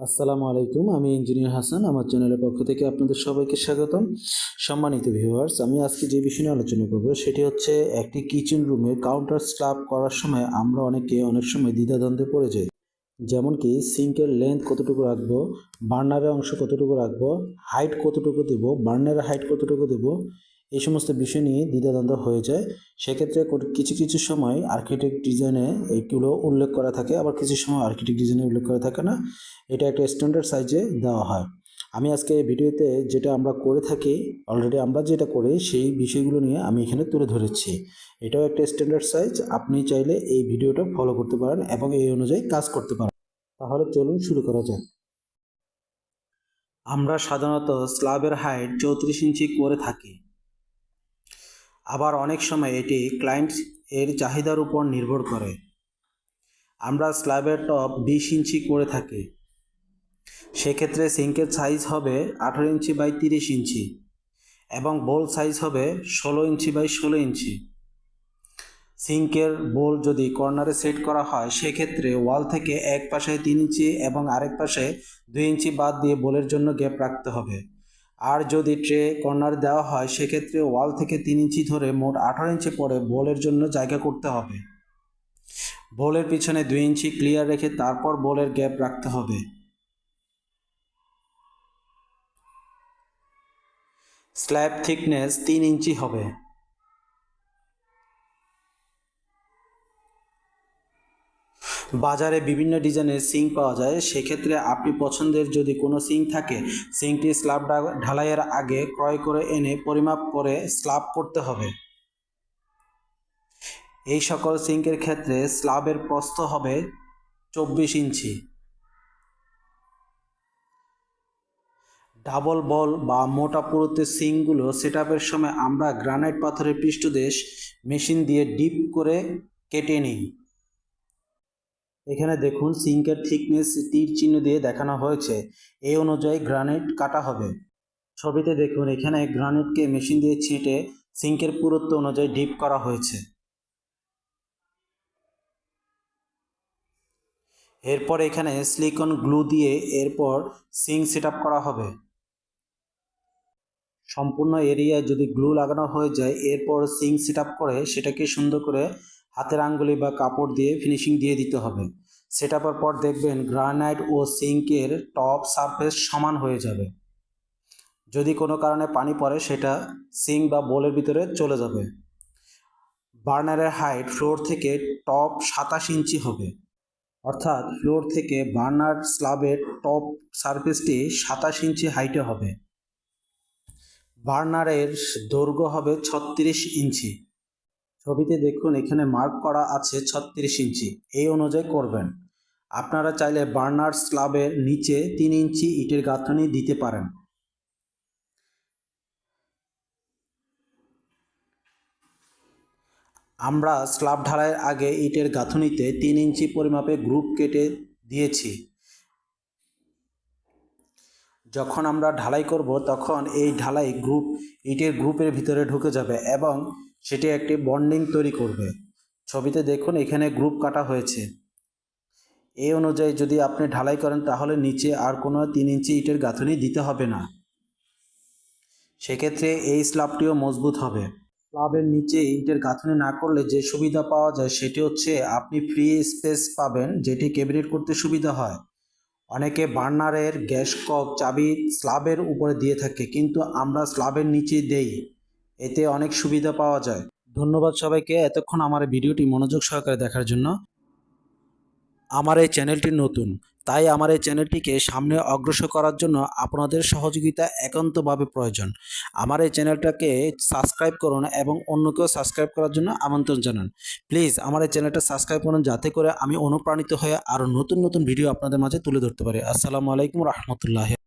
আসসালামু আলাইকুম, আমি ইঞ্জিনিয়ার হাসান, আমার চ্যানেলের পক্ষ থেকে আপনাদের সবাইকে স্বাগতম। সম্মানিত ভিউয়ার্স আমি আজকে যে বিষয় নিয়ে আলোচনা করব, সেটি হচ্ছে একটি কিচেন রুমে কাউন্টার স্ল্যাব করার সময় আমরা অনেকে অনেক সময় দ্বিধাদ্বন্দ্বে পড়ে যাই। যেমন কি সিঙ্কের লেন্থ কতটুকু রাখব বার্নারের অংশ কতটুকু রাখব হাইট কতটুকু দেবো বার্নারের হাইট কতটুকু দেবো এই সমস্ত বিষয় নিয়ে দ্বিধাদ্বন্দ্ব হয়ে যায়। সেক্ষেত্রে কিছু কিছু সময় আর্কিটেক্ট ডিজাইনে এইগুলো উল্লেখ করা থাকে, আবার কিছু সময় আর্কিটেক্ট ডিজাইনে উল্লেখ করা থাকে না। এটা একটা স্ট্যান্ডার্ড সাইজে দেওয়া হয়। আমি আজকে এই ভিডিওতে যেটা আমরা করে থাকি অলরেডি আমরা যেটা করি, সেই বিষয়গুলো নিয়ে আমি এখানে তুলে ধরেছি। এটাও একটা স্ট্যান্ডার্ড সাইজ আপনি চাইলে এই ভিডিওটা ফলো করতে পারেন এবং এই অনুযায়ী কাজ করতে পারেন। তাহলে চলুন শুরু করা যাক। আমরা সাধারণত স্ল্যাবের হাইট চৌত্রিশ ইঞ্চি করে থাকি। আবার অনেক সময় এটি ক্লায়েন্ট এর চাহিদার উপর নির্ভর করে। আমরা স্ল্যাবের টপ বিশ ইঞ্চি করে থাকি। সেক্ষেত্রে সিঙ্কের সাইজ হবে আঠারো ইঞ্চি বাই তিরিশ ইঞ্চি এবং বোল সাইজ হবে ষোলো ইঞ্চি বাই ষোলো ইঞ্চি। সিঙ্কের বোল যদি কর্নারে সেট করা হয়, সেক্ষেত্রে ওয়াল থেকে এক পাশে তিন ইঞ্চি এবং আরেক পাশে দুই ইঞ্চি বাদ দিয়ে বোলের জন্য গ্যাপ রাখতে হবে। আর যদি ট্রে কর্নার দেওয়া হয়, সেক্ষেত্রে ওয়াল থেকে তিন ইঞ্চি ধরে মোট আঠারো ইঞ্চি পরে বলের জন্য জায়গা করতে হবে। বলের পিছনে দুই ইঞ্চি ক্লিয়ার রেখে তারপর বলের গ্যাপ রাখতে হবে। স্ল্যাব থিকনেস তিন ইঞ্চি হবে। বাজারে বিভিন্ন ডিজাইনের সিং পাওয়া যায়, সেক্ষেত্রে আপনি পছন্দের যদি কোনো সিঙ্ক থাকে সিঙ্কটি স্ল্যাব ঢালাইয়ের আগে ক্রয় করে এনে পরিমাপ করে স্ল্যাব করতে হবে। এই সকল সিঙ্কের ক্ষেত্রে স্ল্যাবের প্রস্থ হবে চব্বিশ ইঞ্চি। ডাবল বল বা মোটা পুরুত্বের সিঙ্কগুলো সেট সময় আমরা গ্রানাইট পাথরের পৃষ্ঠদেশ মেশিন দিয়ে ডিপ করে কেটে নিই। এখানে দেখুন সিঙ্কের থিকনেস তীর চিহ্ন দিয়ে দেখানো হয়েছে। এই অনুযায়ী গ্রানাইট কাটা হবে। ছবিতে দেখুন, এখানে গ্রানাইটকে মেশিন দিয়ে ছেঁটে সিঙ্কের পুরুত্ব অনুযায়ী ডিপ করা হয়েছে। এরপর এখানে সিলিকন গ্লু দিয়ে এরপর সিঙ্ক সেট করা হবে। সম্পূর্ণ এরিয়ায় যদি গ্লু লাগানো হয়ে যায়, এরপর সিঙ্ক সেট করে সেটাকে সুন্দর করে হাতের আঙ্গুলি বা কাপড় দিয়ে ফিনিশিং দিয়ে দিতে হবে। সেট পর দেখবেন গ্রানাইট ও সিঙ্কের টপ সারফেস সমান হয়ে যাবে। যদি কোনো কারণে পানি পড়ে, সেটা সিঙ্ক বা বোলের ভিতরে চলে যাবে। বার্নারের হাইট ফ্লোর থেকে টপ সাতাশ ইঞ্চি হবে। অর্থাৎ ফ্লোর থেকে বার্নার স্লাবের টপ সারফেসটি সাতাশ ইঞ্চি হাইটে হবে। বার্নারের দৈর্ঘ্য হবে ছত্রিশ ইঞ্চি। ছবিতে দেখুন, এখানে মার্ক করা আছে ছত্রিশ ইঞ্চি। এই অনুযায়ী করবেন। আপনারা চাইলে বার্নার স্ল্যাবের নিচে তিন ইঞ্চি ইটের গাঁথনি দিতে পারেন। আমরা স্ল্যাব ঢালাইয়ের আগে ইটের গাঁথনিতে তিন ইঞ্চি পরিমাপে গ্রুপ কেটে দিয়েছি। যখন আমরা ঢালাই করব, তখন এই ঢালাই গ্রুপ ইটের গ্রুপের ভিতরে ঢুকে যাবে এবং সেটি একটি বন্ডিং তৈরি করবে। ছবিতে দেখুন, এখানে গ্রুপ কাটা হয়েছে। এই অনুযায়ী যদি আপনি ঢালাই করেন, তাহলে নিচে আর কোনো তিন ইঞ্চি ইটের গাঁথনি দিতে হবে না। সেক্ষেত্রে এই স্ল্যাবটিও মজবুত হবে। স্ল্যাবের নিচে ইটের গাঁথনি না করলে যে সুবিধা পাওয়া যায়, সেটি হচ্ছে আপনি ফ্রি স্পেস পাবেন, যেটি ক্যাবিনেট করতে সুবিধা হয়। অনেকে বার্নারের গ্যাস কক চাবি স্ল্যাবের উপরে দিয়ে থাকে, কিন্তু আমরা স্ল্যাবের নিচে দেই। এতে অনেক সুবিধা পাওয়া যায়। ধন্যবাদ সবাইকে এতক্ষণ আমার ভিডিওটি মনোযোগ সহকারে দেখার জন্য। আমার এই চ্যানেলটি নতুন, তাই আমার এই চ্যানেলটিকে সামনে অগ্রসর করার জন্য আপনাদের সহযোগিতা একান্তভাবে প্রয়োজন। আমার এই চ্যানেলটাকে সাবস্ক্রাইব করুন এবং অন্যকেও সাবস্ক্রাইব করার জন্য আমন্ত্রণ জানান। প্লিজ আমার এই চ্যানেলটা সাবস্ক্রাইব করুন যাতে করে আমি অনুপ্রাণিত হয়ে আরও নতুন নতুন ভিডিও আপনাদের মাঝে তুলে ধরতে পারি। আসসালামু আলাইকুম রহমতুল্লাহ